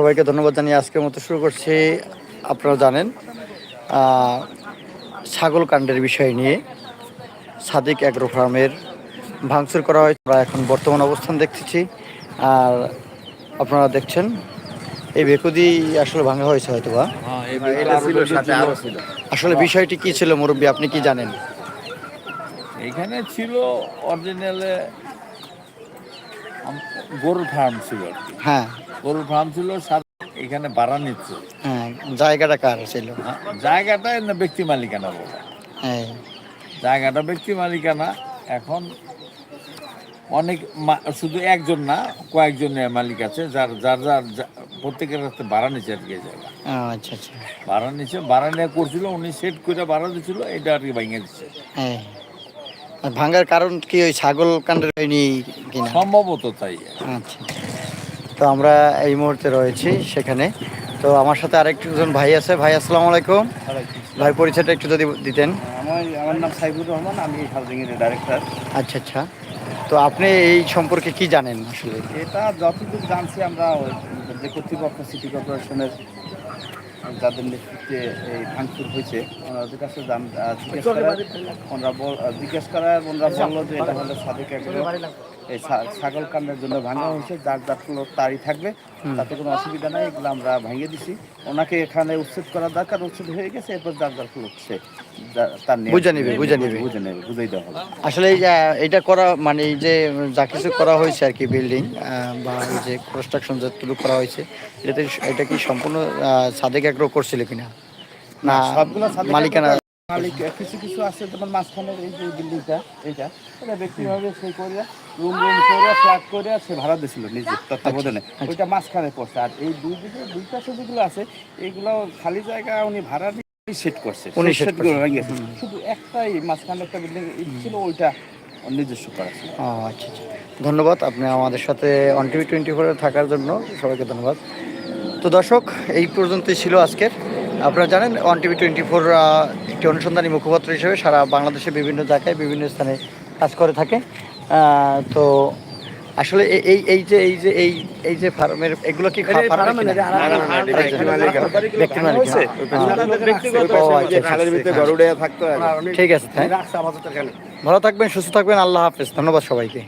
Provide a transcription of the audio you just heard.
সবাইকে ধন্যবাদ জানিয়ে আজকের মতো শুরু করছি। আপনারা জানেন ছাগল কাণ্ডের বিষয় নিয়ে সাদিক অ্যাগ্রো ফার্মের ভাঙচুর করা হয় আমরা এখন বর্তমান অবস্থান দেখতেছি। আর আপনারা দেখছেন এই বেকুদি আসলে ভাঙা হয়েছে হয়তো বা হ্যাঁ এটা ছিল সাথে আরও ছিল। আসলে বিষয়টি কি ছিল মুরব্বী আপনি কি জানেন? এইখানে ছিল অরিজিনালে গরুর ফার্ম ছিল হ্যাঁ। গরুর ফার্ম ছিল সাথে এখানে ভাড়া নিচ্ছে। হ্যাঁ জায়গাটা কার ছিল? হ্যাঁ, জায়গাটা না ব্যক্তি মালিকানা বলে। হ্যাঁ। জায়গাটা ব্যক্তি মালিকানা এখন অনেক শুধু একজন না কয়েকজনের মালিক আছে যার যার যার প্রত্যেকের কাছে ভাড়া নিচ্ছে আর কি জায়গা। আচ্ছা আচ্ছা। ভাড়া নিচ্ছে ভাড়া নিয়ে করছিল উনি সেট করে ভাড়া দিচ্ছিল এটা আর কি ভেঙে দিচ্ছে। হ্যাঁ। ভাঙার কারণ কি ওই ছাগল কাণ্ডের হয়নি কিনা? সম্ভবত তাই। আচ্ছা। তো আমরা এই মুহূর্তে রয়েছি সেখানে। তো আমার সাথে আরেকজন ভাই আছে। ভাই আসসালামু আলাইকুম। ভাই পরিচয়টা একটু যদি দিতেন। আমার আমার নাম সাইবুর রহমান আমি হাউজিং এর ডাইরেক্টর আচ্ছা আচ্ছা। তো আপনি এই সম্পর্কে কি জানেন আসলে? এটা যতটুকু জানছি আমরা যে কর্তৃপক্ষ সিটি কর্পোরেশনের যাদের নেতৃত্বে এই ভাঙচুর হয়েছে ওনাদের কাছে জিজ্ঞেস করা ওনারা জিজ্ঞেস করার ওনারা বলল যে এটা হলো সাদেক এই ছাগল কান্ডের জন্য ভাঙা হয়েছে যার যার ফ্লোর তারই থাকবে তাতে কোনো অসুবিধা নাই এগুলো আমরা ভেঙে দিছি। ওনাকে এখানে উচ্ছেদ করা দরকার উচ্ছেদ হয়ে গেছে এরপর যার যার যা- তার নিয়ে- বুঝে নিবে, বুঝে নিবে। বুঝে নেবে বুঝেই দেওয়া হবে। আসলে যে এটা করা মানে এই যে যা কিছু করা হয়েছে আর কি বিল্ডিং বা যে কনস্ট্রাকশন যতটুকু করা হয়েছে এটাতে এটা কি সম্পূর্ণ সাদেক এগ্রো করছিল কিনা। না মালিকানা মালিক কিছু কিছু আছে যেমন মাঝখানের এই যে বিল্ডিংটা এইটা এটা ব্যক্তিভাবে সে করে রুম রুম করে ফ্ল্যাট করে সে ভাড়া দিয়েছিল নিজে তত্ত্বাবধানে। ওইটা মাঝখানে পড়ছে। আর এই দুই দিকে দুই পাশে যেগুলো আছে এইগুলো খালি জায়গা উনি ভাড়া দিয়ে সেট করছে। উনি সেট করে। শুধু একটাই মাঝখানে একটা বিল্ডিং ছিল ওইটা নিজস্ব করা ছিল। আচ্ছা আচ্ছা। ধন্যবাদ। আপনি আমাদের সাথে অন টিভি টোয়েন্টি ফোরে থাকার জন্য সবাইকে ধন্যবাদ। তো দর্শক এই পর্যন্তই ছিল আজকের। আপনারা জানেন ওয়ান টিভি টোয়েন্টি ফোর একটি অনুসন্ধানী মুখপাত্র হিসেবে সারা বাংলাদেশের বিভিন্ন জায়গায় বিভিন্ন স্থানে কাজ করে থাকে। তো আসলে এই এই যে এই যে এই এই যে ফার্মের এগুলো কি ঠিক আছে হ্যাঁ। ভালো থাকবেন সুস্থ থাকবেন আল্লাহ হাফেজ। ধন্যবাদ সবাইকে।